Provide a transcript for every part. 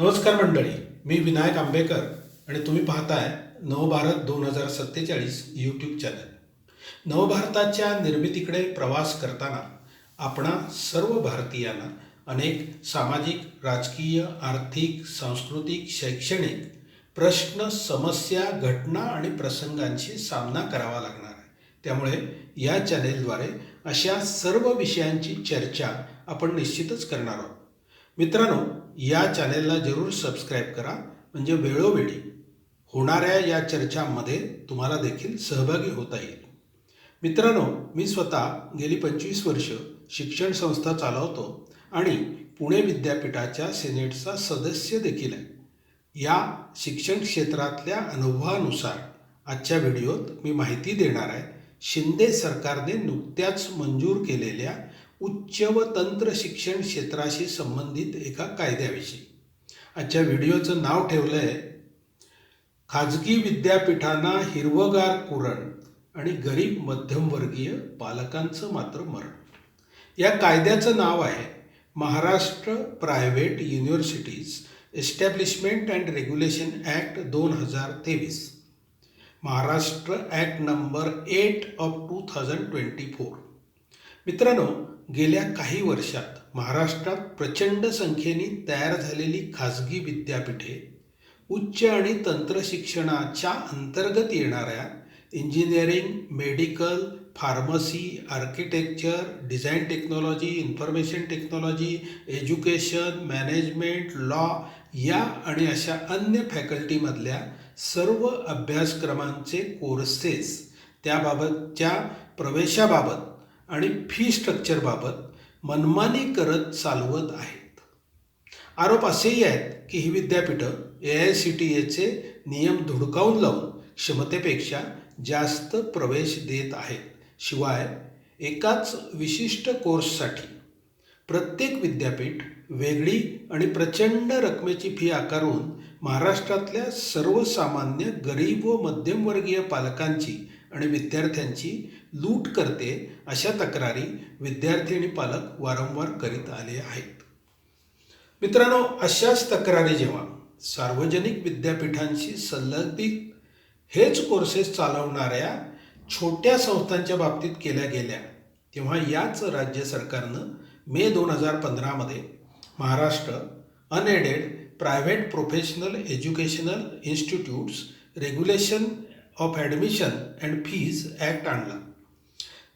नमस्कार मंडळी मी विनायक आंबेकर आणि तुम्ही पाहताय नवभारत दोन हजार सत्तेचाळीस यूट्यूब चॅनल नवभारताच्या निर्मितीकडे प्रवास करताना आपणा सर्व भारतीयांना अनेक सामाजिक राजकीय आर्थिक सांस्कृतिक शैक्षणिक प्रश्न समस्या घटना आणि प्रसंगांशी सामना करावा लागणार आहे. त्यामुळे या चॅनेलद्वारे अशा सर्व विषयांची चर्चा आपण निश्चितच करणार आहोत. मित्रांनो या चॅनेलला जरूर सबस्क्राईब करा. म्हणजे वेळोवेळी होणाऱ्या या चर्चांमध्ये तुम्हाला देखील सहभागी होता येईल. मित्रांनो मी स्वतः गेली पंचवीस वर्ष शिक्षण संस्था चालवतो आणि पुणे विद्यापीठाच्या सिनेटचा सदस्य देखील आहे. या शिक्षण क्षेत्रातल्या अनुभवानुसार आजच्या व्हिडिओत मी माहिती देणार आहे. शिंदे सरकारने नुकत्याच मंजूर केलेल्या उच्च व तंत्र शिक्षण क्षेत्राशी संबंधित एका कायद्याविषयी. आजच्या व्हिडिओचं नाव ठेवलं आहे खाजगी विद्यापीठांना हिरवगार कुरण आणि गरीब मध्यमवर्गीय पालकांचं मात्र मरण. या कायद्याचं नाव आहे Maharashtra private universities establishment and regulation act दोन हजार तेवीस Maharashtra act number eight of two thousand twenty four. मित्रांनो गेल्या काही वर्षात महाराष्ट्रात प्रचंड संख्येने तयार झालेली खाजगी विद्यापीठे उच्च आणि तंत्र शिक्षणाच्या अंतर्गत येणाऱ्या engineering medical pharmacy architecture design technology information technology education management law या आणि अशा अन्य फॅकल्टीमधल्या सर्व अभ्यासक्रमांचे कोर्सेस त्याबाबतच्या प्रवेशाबाबत आणि फी स्ट्रक्चरबाबत मनमानी करत चालवत आहेत. आरोप असेही आहेत की ही विद्यापीठं ए आय सी टी एचे नियम धुडकावून लावून क्षमतेपेक्षा जास्त प्रवेश देत आहेत. शिवाय एकाच विशिष्ट कोर्ससाठी प्रत्येक विद्यापीठ वेगळी आणि प्रचंड रकमेची फी आकारून महाराष्ट्रातल्या सर्वसामान्य गरीब व मध्यमवर्गीय पालकांची आणि विद्यार्थ्यांची लूट करते अशा तक्रारी विद्यार्थी आणि पालक वारंवार करीत आले आहेत. मित्रांनो अशाच तक्रारी जेव्हा सार्वजनिक विद्यापीठांशी संलग्नित हेच कोर्सेस चालवणाऱ्या छोट्या संस्थांच्या बाबतीत केल्या गेल्या तेव्हा याच राज्य सरकारनं मे दोन हजार पंधरामध्ये Maharashtra unaided private professional educational institutes regulation of admission and fees act आणला.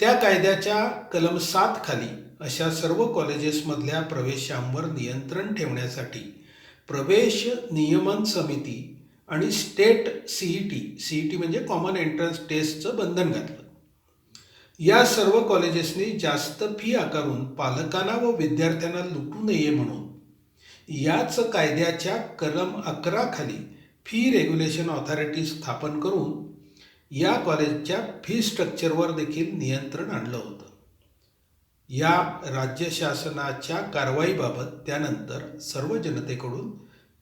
त्या कायद्याच्या कलम सात खाली अशा सर्व कॉलेजेसमधल्या प्रवेशांवर नियंत्रण ठेवण्यासाठी प्रवेश नियमन समिती आणि state C E T C E T म्हणजे कॉमन एंट्रन्स टेस्टचं बंधन घातलं. या सर्व कॉलेजेसनी जास्त फी आकारून पालकांना व विद्यार्थ्यांना लुटू नये म्हणून याच कायद्याच्या कलम अकरा खाली फी रेग्युलेशन ऑथॉरिटी स्थापन करून या कॉलेजच्या फी स्ट्रक्चरवर देखील नियंत्रण आणलं होतं. या राज्य शासनाच्या कारवाईबाबत त्यानंतर सर्व जनतेकडून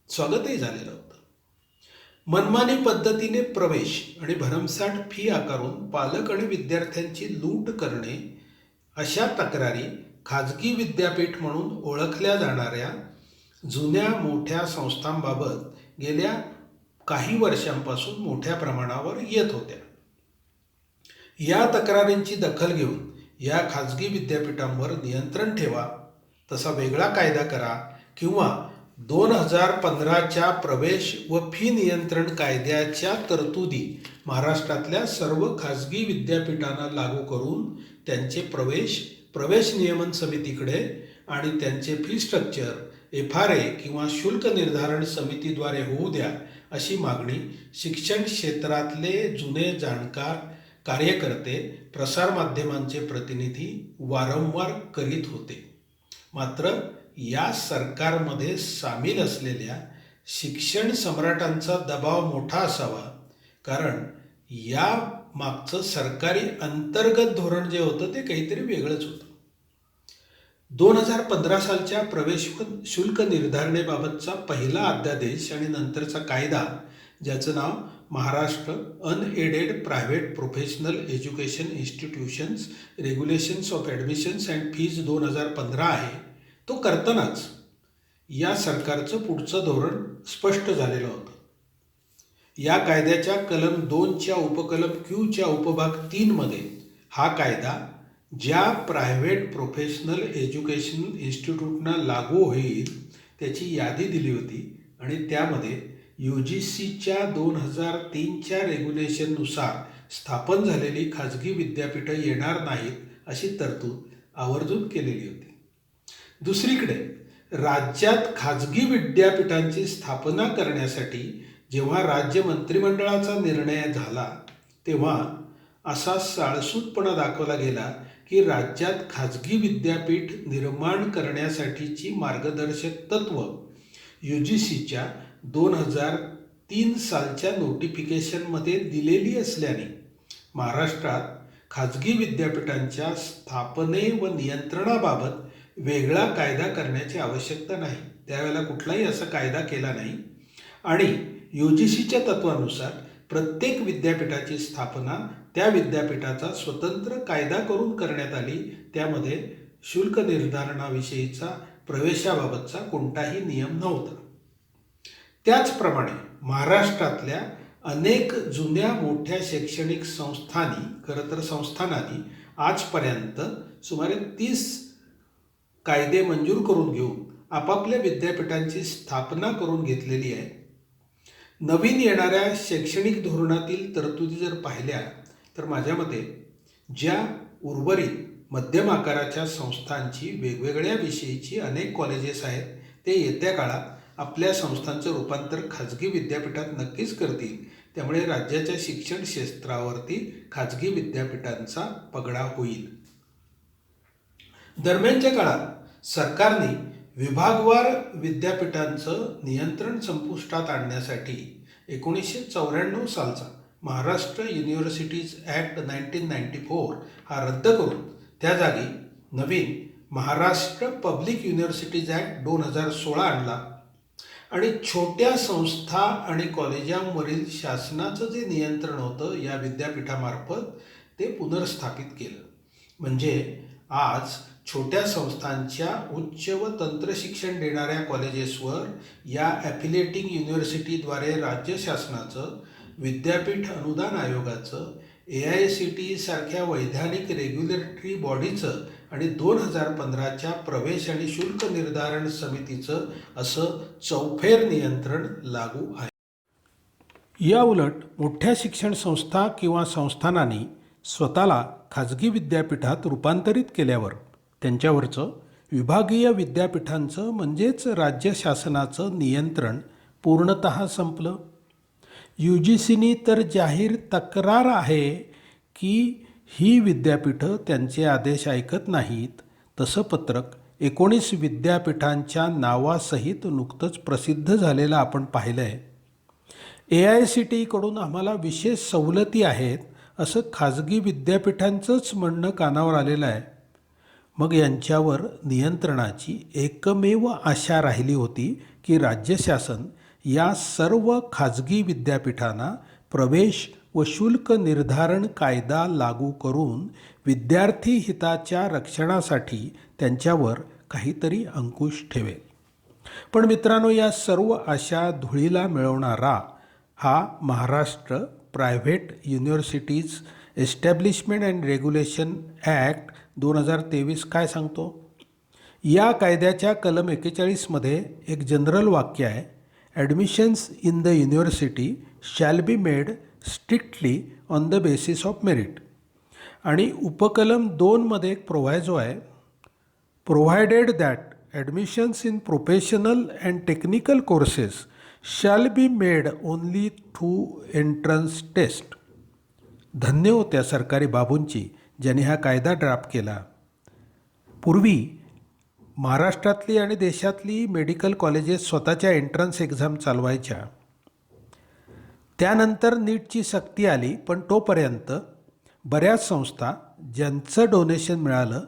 स्वागतही झालेलं होतं. मनमानी पद्धतीने प्रवेश आणि भरमसाठ फी आकारून पालक आणि विद्यार्थ्यांची लूट करणे अशा तक्रारी खाजगी विद्यापीठ म्हणून ओळखल्या जाणाऱ्या जुन्या मोठ्या संस्थांबाबत गेल्या काही वर्षांपासून मोठ्या प्रमाणावर येत होत्या. या तक्रारींची दखल घेऊन या खाजगी विद्यापीठांवर नियंत्रण ठेवा तसा वेगळा कायदा करा किंवा दोन हजार पंधराच्या प्रवेश व फी नियंत्रण कायद्याच्या तरतुदी महाराष्ट्रातल्या सर्व खाजगी विद्यापीठांना लागू करून त्यांचे प्रवेश प्रवेश नियमन समितीकडे आणि त्यांचे fee structure F R A किंवा शुल्क निर्धारण समितीद्वारे होऊ द्या अशी मागणी शिक्षण क्षेत्रातले जुने जाणकार कार्यकर्ते प्रसारमाध्यमांचे प्रतिनिधी वारंवार करीत होते. मात्र या सरकारमध्ये सामील असलेल्या शिक्षण सम्राटांचा दबाव मोठा असावा कारण या मागचं सरकारी अंतर्गत धोरण जे होतं ते काहीतरी वेगळंच होतं. दोन हजार पंधरा सालच्या प्रवेश शुल्क निर्धारणेबाबतचा पहिला अध्यादेश आणि नंतरचा कायदा ज्याचं नाव Maharashtra unaided private professional education institutions regulations of admissions and fees दोन हजार पंधरा आहे तो करतानाच या सरकारचं पुढचं धोरण स्पष्ट झालेलं होतं. या कायद्याच्या कलम दोनच्या उपकलम क्यूच्या उपभाग तीनमध्ये हा कायदा ज्या प्रायव्हेट प्रोफेशनल एज्युकेशन इन्स्टिट्यूटना लागू होईल त्याची यादी दिली होती आणि त्यामध्ये यू जी सीच्या दोन हजार तीनच्या रेग्युलेशननुसार स्थापन झालेली खाजगी विद्यापीठं येणार नाहीत अशी तरतूद आवर्जून केलेली होती. दुसरीकडे राज्यात खाजगी विद्यापीठांची स्थापना करण्यासाठी जेव्हा राज्य मंत्रिमंडळाचा निर्णय झाला तेव्हा असा साळसूतपणा दाखवला गेला की राज्यात खाजगी विद्यापीठ निर्माण करण्यासाठीची मार्गदर्शक तत्व. यू जी सीच्या दोन हजार तीन सालच्या नोटिफिकेशनमध्ये दिलेली असल्याने महाराष्ट्रात खाजगी विद्यापीठांच्या स्थापने व नियंत्रणाबाबत वेगळा कायदा करण्याची आवश्यकता नाही. त्यावेळेला कुठलाही असा कायदा केला नाही. आणि यू जी सीच्या तत्वानुसार प्रत्येक विद्यापीठाची स्थापना त्या विद्यापीठाचा स्वतंत्र कायदा करून करण्यात आली त्यामध्ये शुल्क निर्धारणाविषयीचा प्रवेशाबाबतचा कोणताही नियम नव्हता. त्याचप्रमाणे महाराष्ट्रातल्या अनेक जुन्या मोठ्या शैक्षणिक संस्थांनी खरं तर संस्थानांनी आजपर्यंत सुमारे तीस कायदे मंजूर करून घेऊन आपापल्या विद्यापीठांची स्थापना करून घेतलेली आहे. नवीन येणाऱ्या शैक्षणिक धोरणातील तरतुदी जर पाहिल्या तर माझ्या मते ज्या उर्वरित मध्यम आकाराच्या संस्थांची वेगवेगळ्या विषयीची अनेक कॉलेजेस आहेत ते येत्या काळात आपल्या संस्थांचं रूपांतर खाजगी विद्यापीठात नक्कीच करतील. त्यामुळे राज्याच्या शिक्षण क्षेत्रावरती खाजगी विद्यापीठांचा पगडा होईल. दरम्यानच्या काळात सरकारने विभागवार विद्यापीठांचं नियंत्रण संपुष्टात आणण्यासाठी एकोणीसशे चौऱ्याण्णव सालचा Maharashtra universities act nineteen ninety four हा रद्द करून त्या जागी नवीन महाराष्ट्र पब्लिक युनिव्हर्सिटीज ॲक्ट दोन हजार सोळा आणला. आणि छोट्या संस्था आणि कॉलेजांवरील शासनाचं जे नियंत्रण होतं या विद्यापीठामार्फत ते पुनर्स्थापित केलं. म्हणजे आज छोट्या संस्थांच्या उच्च व तंत्रशिक्षण देणाऱ्या कॉलेजेसवर या ॲफिलेटिंग युनिव्हर्सिटीद्वारे राज्य शासनाचं विद्यापीठ अनुदान आयोगाचं ए आय सी टी सारख्या वैधानिक रेग्युलेटरी बॉडीचं आणि दोन हजार पंधराच्या प्रवेश आणि शुल्क निर्धारण समितीचं असं चौफेर नियंत्रण लागू आहे. या उलट मोठ्या शिक्षण संस्था किंवा संस्थानांनी स्वतःला खाजगी विद्यापीठात रूपांतरित केल्यावर त्यांच्यावरचं विभागीय विद्यापीठांचं म्हणजेच राज्य शासनाचं नियंत्रण पूर्णत संपलं. यू जी सीनी तर जाहीर तक्रार आहे की ही विद्यापीठं त्यांचे आदेश ऐकत नाहीत. तसं पत्रक एकोणीस विद्यापीठांच्या नावासहित नुकतंच प्रसिद्ध झालेलं आपण पाहिलं आहे ए आय सी टीकडून आम्हाला विशेष सवलती आहेत असं खाजगी विद्यापीठांचंच म्हणणं कानावर आलेलं आहे. मग यांच्यावर नियंत्रणाची एकमेव आशा राहिली होती की राज्य शासन या सर्व खाजगी विद्यापीठांना प्रवेश व शुल्क निर्धारण कायदा लागू करून विद्यार्थी हिताच्या रक्षणासाठी त्यांच्यावर काहीतरी अंकुश ठेवेल पण मित्रांनो या सर्व आशा धुळीला मिळवणारा हा Maharashtra private universities establishment and regulation act दोन हजार तेवीस काय सांगतो? या कायद्याच्या कलम एक्केचाळीसमध्ये एक जनरल वाक्य आहे admissions in the university shall be made strictly on the basis of merit आणि उपकलम दोनमध्ये एक प्रोव्हायजो आहे provided that admissions in professional and technical courses shall be made only through entrance test धन्य होत्या सरकारी बाबूंची ज्यांनी हा कायदा ड्राफ्ट केला. पूर्वी महाराष्ट्रातली आणि देशातली मेडिकल कॉलेजेस स्वतःच्या एंट्रन्स एक्झाम चालवायच्या. त्यानंतर नीटची सक्ती आली पण तोपर्यंत बऱ्याच संस्था ज्यांचं डोनेशन मिळालं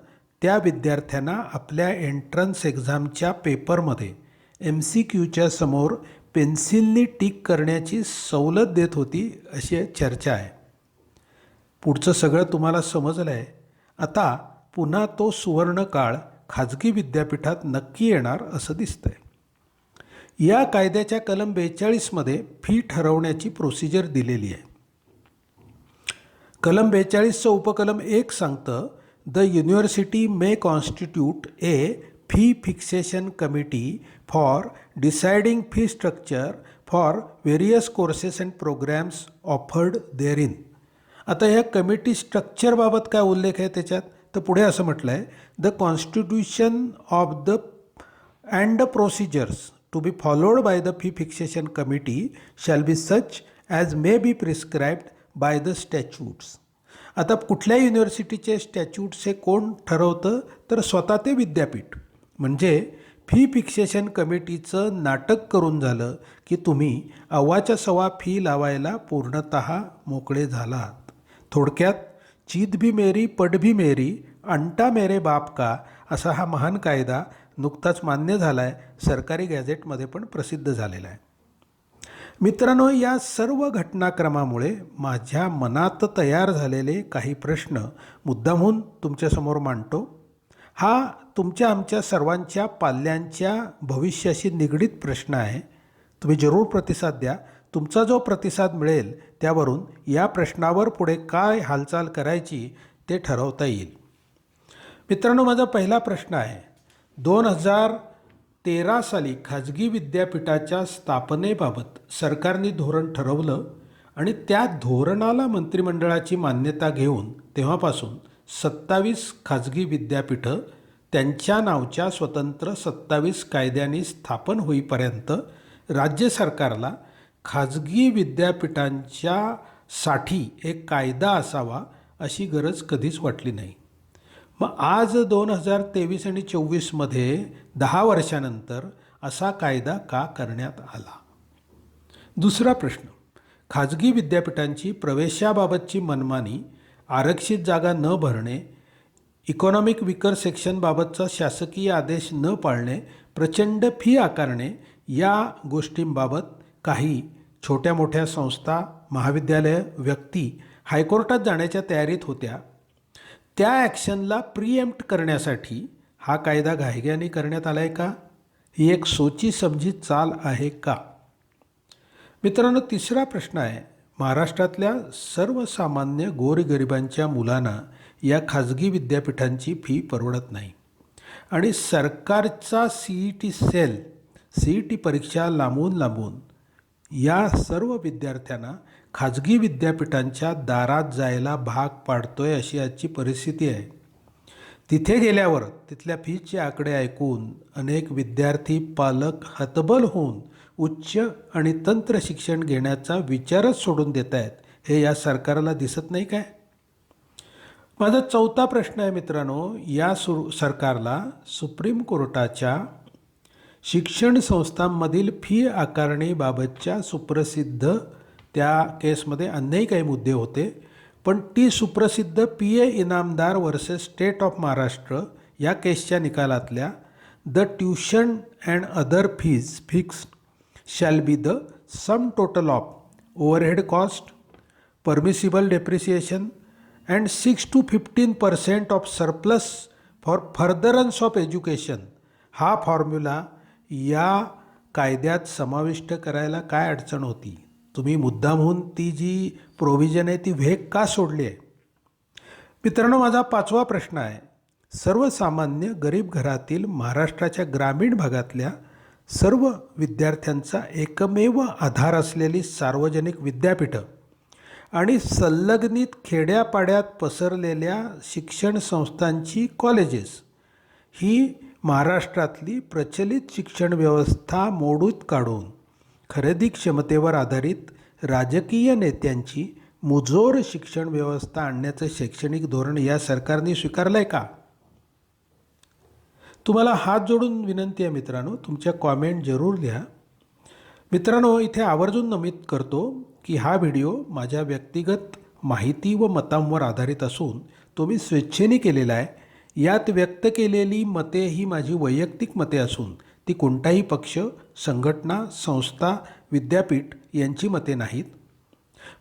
त्या विद्यार्थ्यांना आपल्या एंट्रन्स एक्झामच्या पेपरमध्ये एम सी क्यूच्या समोर पेन्सिलनी टिक करण्याची सवलत देत होती अशी चर्चा आहे. पुढचं सगळं तुम्हाला समजलं आहे आता पुन्हा तो सुवर्ण काळ खाजगी विद्यापीठात नक्की येणार असं दिसतंय. या कायद्याच्या कलम बेचाळीसमध्ये फी ठरवण्याची प्रोसिजर दिलेली आहे. कलम बेचाळीसचं उपकलम एक सांगतं the university may constitute a fee fixation committee for deciding fee structure for various courses and programmes offered therein आता ह्या कमिटी स्ट्रक्चरबाबत काय उल्लेख आहे त्याच्यात? तर पुढे असं म्हटलं आहे the constitution of the and the procedures to be followed by the fee fixation committee shall be such as may be prescribed by the statutes आता कुठल्या युनिव्हर्सिटीचे स्टॅच्यूट्स हे कोण ठरवतं? तर स्वतः ते विद्यापीठ. म्हणजे फी फिक्सेशन कमिटीचं नाटक करून झालं की तुम्ही अव्वाच्या सव्वा फी लावायला पूर्णत मोकळे झालात. थोडक्यात चीत भी मेरी पट भी मेरी अंटा मेरे बाप का असा हा महान कायदा नुकताच मान्य झाला आहे सरकारी गॅझेटमध्ये पण प्रसिद्ध झालेला आहे. मित्रांनो या सर्व घटनाक्रमामुळे माझ्या मनात तयार झालेले काही प्रश्न मुद्दामहून तुमच्यासमोर मांडतो. हा तुमच्या आमच्या सर्वांच्या पाल्यांच्या भविष्याशी निगडीत प्रश्न आहे. तुम्ही जरूर प्रतिसाद द्या. तुमचा जो प्रतिसाद मिळेल त्यावरून या प्रश्नावर पुढे काय हालचाल करायची ते ठरवता येईल. मित्रांनो माझा पहिला प्रश्न आहे. दोन हजार तेरा साली खाजगी विद्यापीठाच्या स्थापनेबाबत सरकारने धोरण ठरवलं आणि त्या धोरणाला मंत्रिमंडळाची मान्यता घेऊन तेव्हापासून सत्तावीस खाजगी विद्यापीठं त्यांच्या नावच्या स्वतंत्र सत्तावीस कायद्याने स्थापन होईपर्यंत राज्य सरकारला खाजगी विद्यापीठांच्या साठी एक कायदा असावा अशी गरज कधीच वाटली नाही. मग आज दोन हजार तेवीस आणि चोवीसमध्ये दहा वर्षानंतर असा कायदा का करण्यात आला? दुसरा प्रश्न. खाजगी विद्यापीठांची प्रवेशाबाबतची मनमानी आरक्षित जागा न भरणे इकॉनॉमिक विकर सेक्शनबाबतचा शासकीय आदेश न पाळणे प्रचंड फी आकारणे या गोष्टींबाबत काही छोट्या मोठ्या संस्था महाविद्यालय व्यक्ती हायकोर्टात जाण्याच्या तयारीत होत्या. त्या ॲक्शनला प्रिएम्प्ट करण्यासाठी हा कायदा घायग्याने करण्यात आला आहे का? ही एक सोची समजी चाल आहे का? मित्रांनो तिसरा प्रश्न आहे. महाराष्ट्रातल्या सर्वसामान्य गोरगरिबांच्या मुलांना या खाजगी विद्यापीठांची फी परवडत नाही. आणि सरकारचा C E T cell C E T परीक्षा लांबून लांबून या सर्व विद्यार्थ्यांना खाजगी विद्यापीठांच्या दारात जायला भाग पाडतोय अशी आजची परिस्थिती आहे. तिथे गेल्यावर तिथल्या फीचे आकडे ऐकून अनेक विद्यार्थी पालक हतबल होऊन उच्च आणि तंत्र शिक्षण घेण्याचा विचारच सोडून देत आहेत. हे या सरकारला दिसत नाही काय? माझा चौथा प्रश्न आहे मित्रांनो. या सुरू सरकारला सुप्रीम कोर्टाच्या शिक्षण संस्थांमधील फी आकारणीबाबतच्या सुप्रसिद्ध त्या केसमध्ये अन्यही काही मुद्दे होते पण ती सुप्रसिद्ध P A Inamdar versus state of Maharashtra या केसच्या निकालातल्या the tuition and other fees fix shall be the sum total of overhead cost permissible depreciation and six to fifteen percent of surplus for furtherance of education हा formula या कायद्यात समाविष्ट करायला काय अडचण होती? तुम्ही मुद्दामहून ती जी प्रोव्हिजन आहे ती वेग का सोडली आहे? मित्रांनो माझा पाचवा प्रश्न आहे. सर्वसामान्य गरीब घरातील महाराष्ट्राच्या ग्रामीण भागातल्या सर्व विद्यार्थ्यांचा एकमेव आधार असलेली सार्वजनिक विद्यापीठं आणि संलग्नित खेड्यापाड्यात पसरलेल्या शिक्षण संस्थांची कॉलेजेस ही महाराष्ट्रातली प्रचलित शिक्षण व्यवस्था मोडूत काढून खरेदी क्षमतेवर आधारित राजकीय नेत्यांची मुजोर शिक्षण व्यवस्था आणण्याचं शैक्षणिक धोरण या सरकारने स्वीकारलं आहे का? तुम्हाला हात जोडून विनंती आहे मित्रांनो तुमच्या कॉमेंट जरूर लिहा. मित्रांनो इथे आवर्जून नमूद करतो की हा व्हिडिओ माझ्या व्यक्तिगत माहिती व मतांवर आधारित असून तो मी स्वेच्छेने केलेला आहे. यात व्यक्त केलेली मते ही माझी वैयक्तिक मते असून ती कोणताही पक्ष संघटना संस्था विद्यापीठ यांची मते नाहीत.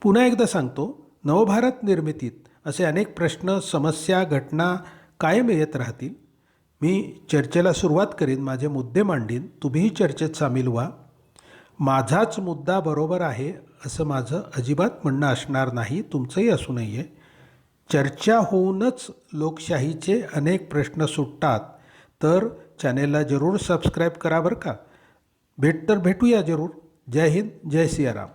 पुन्हा एकदा सांगतो नवभारत निर्मितीत असे अनेक प्रश्न समस्या घटना कायम येत राहतील. मी चर्चेला सुरुवात करीन माझे मुद्दे मांडीन तुम्हीही चर्चेत सामील व्हा. माझाच मुद्दा बरोबर आहे असं माझं अजिबात म्हणणं असणार नाही तुमचंही असू नये. चर्चा होऊनच लोकशाहीचे अनेक प्रश्न सुटतात. तर चॅनेलला जरूर सबस्क्राईब करा बरं का. भेट तर भेटूया जरूर. जय हिंद जय सियाराम.